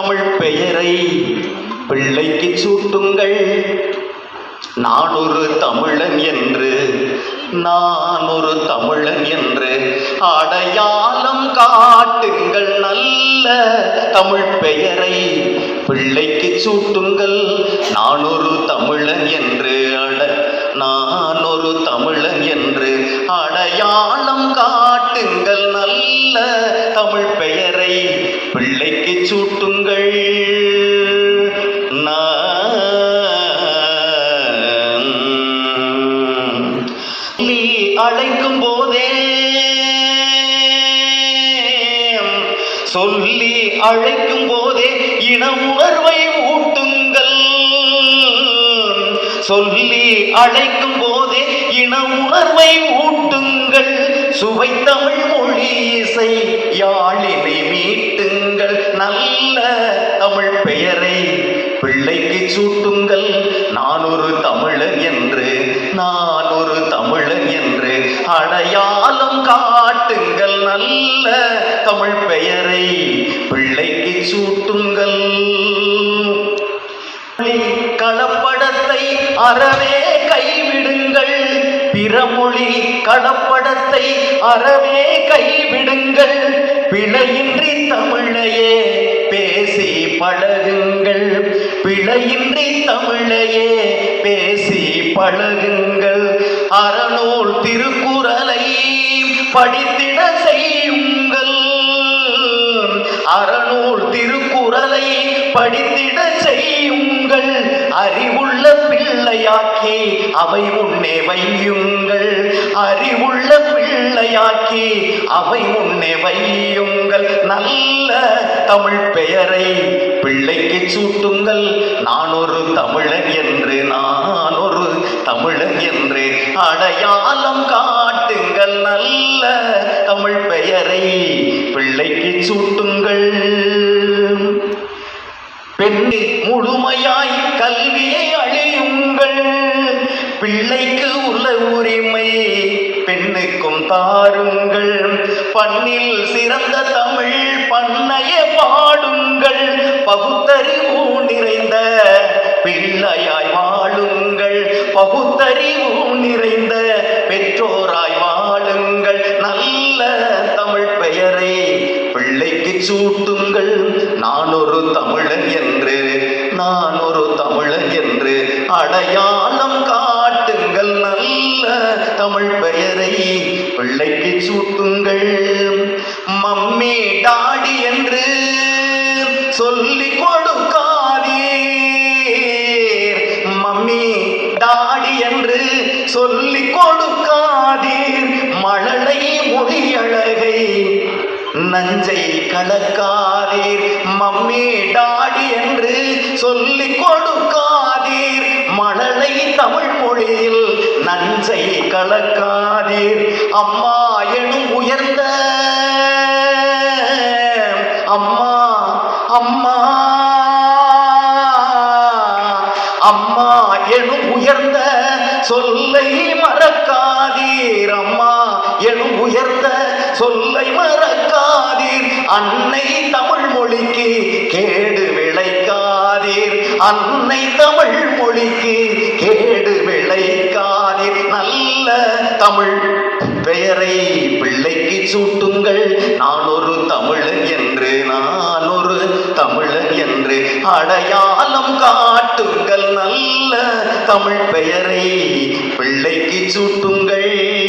தமிழ் பெயரை பிள்ளைக்கு சூட்டுங்கள். நான் ஒரு தமிழன் என்று நான் ஒரு தமிழன் என்று அடையாளம் காட்டுங்கள். நல்ல தமிழ் பெயரை பிள்ளைக்கு சூட்டுங்கள். நான் ஒரு தமிழன் என்று அட நான் ஒரு தமிழன் என்று அடையாளம் காட்டுங்கள். நல்ல தமிழ் பெயரை பிள்ளைக்கு சூட்டுங்கள். அழைக்கும் போதே சொல்லி அழைக்கும் போதே இன உணர்வை ஊட்டுங்கள். சொல்லி அழைக்கும் போதே இன உணர்வை ஊட்டுங்கள். சுவை தமிழ் மொழி இசை யாழினை மீட்டுங்கள். நல்ல தமிழ் பெயரை பிள்ளைக்கு சூட்டுங்கள். தமிழ் பெயரை பிள்ளைக்கு சூட்டுங்கள். மொழி கலப்படத்தை அறவே கைவிடுங்கள். பிறமொழி கலப்படத்தை அறவே கைவிடுங்கள். பிழையின்றி தமிழையே பேசி பழகுங்கள். பிழையின்றி தமிழையே பேசி பழகுங்கள். அறநூல் திருக்குறளை படித்து அறநூல் திருக்குறளை படித்திட செய்யுங்கள். அறிவுள்ள பிள்ளையாக்கி அவை உன்னே வையுங்கள். அறிவுள்ள பிள்ளையாக்கி அவை உன்னே வையுங்கள். நல்ல தமிழ் பெயரை பிள்ளைக்கு சூட்டுங்கள். நான் ஒரு தமிழன் என்று நான் ஒரு தமிழன் என்று அடையாளம் காட்டுங்கள். நல்ல தமிழ் பெயரை பிள்ளைக்கு சூட்டுங்கள். பெண்ணு முழுமையாய் கல்வியை அழியுங்கள். பிள்ளைக்கு உள்ள உரிமை பெண்ணுக்கும் தாருங்கள். பண்ணில் சிறந்த தமிழ் பண்ணைய பாடுங்கள். பகுத்தறிவு நிறைந்த பிள்ளையாய் வாழுங்கள். பகுத்தறிவு நிறைந்த பெற்றோர் சூட்டுங்கள். நான் ஒரு தமிழன் என்று நான் ஒரு தமிழன் என்று அடையாளம் காட்டுங்கள். நல்ல தமிழ் பெயரை பிள்ளைக்கு சூட்டுங்கள். மம்மி டாடி என்று சொல்லி கொடுக்காதீர் மம்மி டாடி என்று சொல்லி கொடு நஞ்சை கலக்காதீர். மம்மி டாடி என்று சொல்லி கொடுக்காதீர். மழலை தமிழ் மொழியில் நஞ்சை கலக்காதீர். அம்மா எனும் உயர்ந்த அம்மா அம்மா அம்மா எனும் உயர்ந்த சொல்லை மறக்கா அன்னை தமிழ் மொழிக்கு கேடு விளைக்காதீர். அன்னை தமிழ் மொழிக்கு கேடு விளைக்காதீர். நல்ல தமிழ் பெயரை பிள்ளைக்கு சூட்டுங்கள். நான் ஒரு தமிழன் என்று நான் ஒரு தமிழன் என்று அடையாளம் காட்டுங்கள். நல்ல தமிழ் பெயரை பிள்ளைக்கு சூட்டுங்கள்.